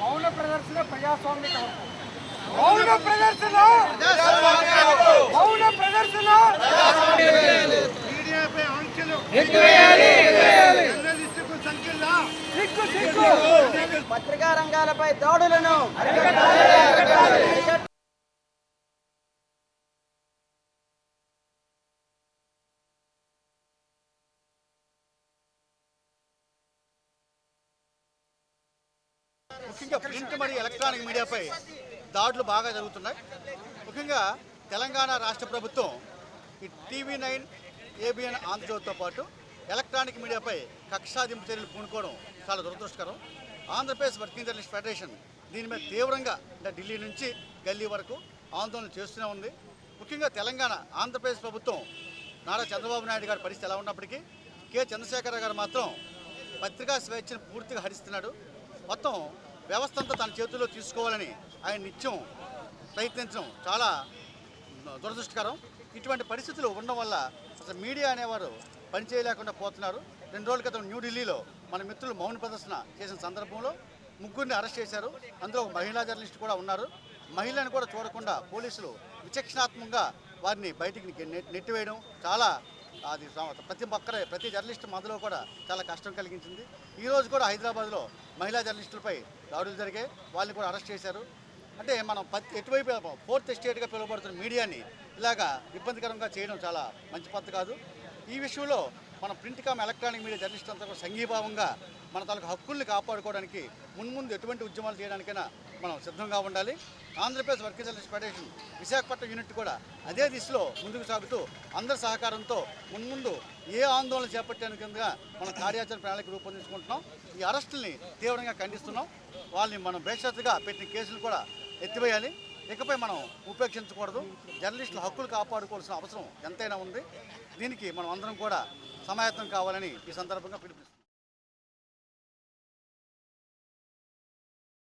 మౌన ప్రదర్శన ప్రజాస్వామిక మౌన ప్రదర్శన మౌన ప్రదర్శన మీడియాపై ఆంక్షలు. పత్రికా రంగాలపై ముఖ్యంగా ప్రింట్ మరియు ఎలక్ట్రానిక్ మీడియాపై దాడులు బాగా జరుగుతున్నాయి. ముఖ్యంగా తెలంగాణ రాష్ట్ర ప్రభుత్వం ఈ టీవీ నైన్ ఏబిఎన్ ఆంధ్రజ్యోతితో పాటు ఎలక్ట్రానిక్ మీడియాపై కక్షాదింపు చర్యలు పూనుకోవడం చాలా దురదృష్టకరం. ఆంధ్రప్రదేశ్ వర్కింగ్ జర్నలిస్ట్ ఫెడరేషన్ దీని మీద తీవ్రంగా అంటే ఢిల్లీ నుంచి గల్లీ వరకు ఆందోళన చేస్తూనే ఉంది. ముఖ్యంగా తెలంగాణ ఆంధ్రప్రదేశ్ ప్రభుత్వం నారా చంద్రబాబు నాయుడు గారి పరిస్థితి ఎలా ఉన్నప్పటికీ కె చంద్రశేఖర గారు మాత్రం పత్రికా స్వేచ్ఛను పూర్తిగా హరిస్తున్నాడు. మొత్తం వ్యవస్థ అంతా తన చేతుల్లో తీసుకోవాలని ఆయన నిత్యం ప్రయత్నించడం చాలా దురదృష్టకరం. ఇటువంటి పరిస్థితులు ఉండడం వల్ల అసలు మీడియా అనేవారు పనిచేయలేకుండా పోతున్నారు. రెండు రోజుల క్రితం న్యూఢిల్లీలో మన మిత్రులు మౌన ప్రదర్శన చేసిన సందర్భంలో ముగ్గురిని అరెస్ట్ చేశారు. అందులో ఒక మహిళా జర్నలిస్ట్ కూడా ఉన్నారు. మహిళను కూడా చూడకుండా పోలీసులు విచక్షణాత్మకంగా వారిని బయటికి నెట్టివేయడం చాలా అది ప్రతి ఒక్కరే ప్రతి జర్నలిస్ట్ మధ్యలో కూడా చాలా కష్టం కలిగించింది. ఈరోజు కూడా హైదరాబాద్లో మహిళా జర్నలిస్టులపై దాడులు జరిగాయి. వాళ్ళని కూడా అరెస్ట్ చేశారు. అంటే మనం పత్ ఎటువైపు ఫోర్త్ స్టేట్గా పిలువబడుతున్న మీడియాని ఇలాగా ఇబ్బందికరంగా చేయడం చాలా మంచి పద్ధతి కాదు. ఈ విషయంలో మన print cum electronic media journalist అంతా కూడా సంఘీభావంగా మన తాలూకు హక్కుల్ని కాపాడుకోవడానికి మున్ముందు ఎటువంటి ఉద్యమాలు చేయడానికైనా మనం సిద్ధంగా ఉండాలి. Andhra Pradesh working journalist federation Visakhapatnam unit కూడా అదే దిశలో ముందుకు సాగుతూ అందరి సహకారంతో మున్ముందు ఏ ఆందోళన చేపట్టేందుకుగా కింద మనం కార్యాచరణ ప్రణాళిక రూపొందించుకుంటున్నాం. ఈ అరెస్టుల్ని తీవ్రంగా ఖండిస్తున్నాం. వాళ్ళని మనం భేషత్తుగా పెట్టిన కేసులు కూడా ఎత్తివేయాలి. ఇకపై మనం ఉపేక్షించకూడదు. జర్నలిస్టుల హక్కులు కాపాడుకోవాల్సిన అవసరం ఎంతైనా ఉంది. దీనికి మనం అందరం కూడా సమాయత్తం కావాలని ఈ సందర్భంగా పిలుపునిస్తున్నాం.